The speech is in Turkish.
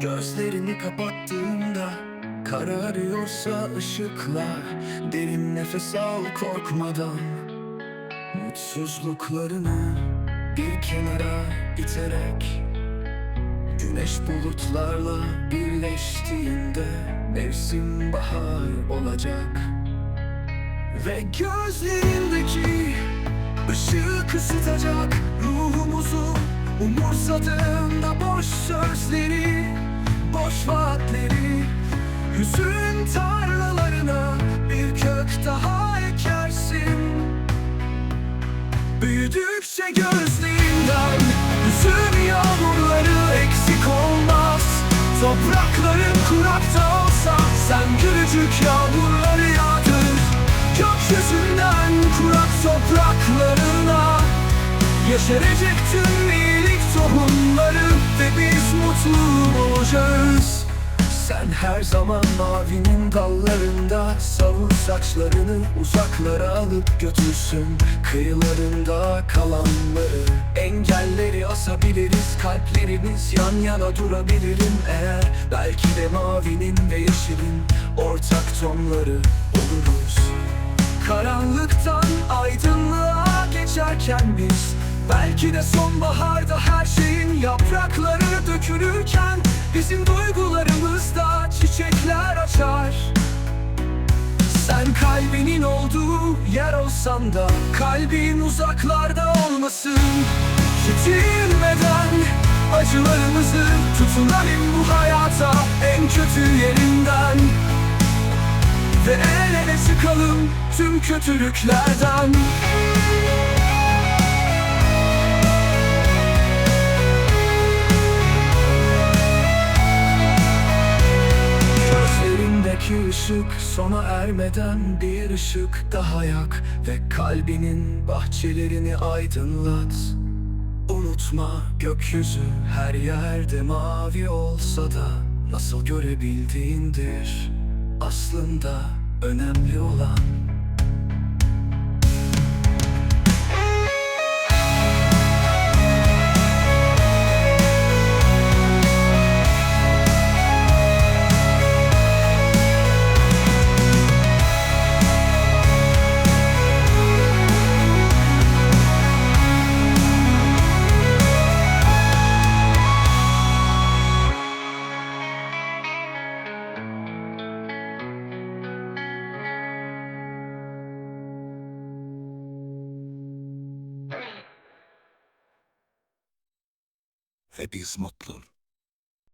Gözlerini kapattığında Kararıyorsa ışıklar Derin nefes al korkmadan. Mutsuzluklarını bir kenara iterek Güneş bulutlarla birleştiğinde Mevsim bahar olacak. Ve gözlerindeki ışığı kısıtacak Ruhumuzu umursadığında boş sözleri Boş vaatleri Hüzün tarlalarına bir kök daha ekersin. Büyüdükçe gözlerinden Hüzün yağmurları eksik olmaz. Toprakların kurak da olsa Sen gülücük yağmurları yağdır. Gökyüzünden kurak topraklarına Yeşerecek tüm iyilik tohumları her zaman mavinin dallarında Savur saçlarını uzaklara alıp götürsün Kıyılarında kalanları. Engelleri asabiliriz Kalplerimiz yan yana durabilirim. Eğer Belki de mavinin ve yeşilin Ortak tonları oluruz. Karanlıktan aydınlığa geçerken biz Belki de sonbaharda her şeyin yaprakları dökülürken Bizim duygularımızda olsan da Kalbin uzaklarda olmasın. Yitirmeden acılarımızı tutunalım bu hayata En kötü yerinden. Ve el ele çıkalım tüm kötülüklerden Gözlerindeki ışık sona ermeden bir ışık daha yak Ve kalbinin bahçelerini aydınlat. Unutma gökyüzü her yerde mavi olsa da Nasıl görebildiğindir. Aslında önemli olan Biz mutlu.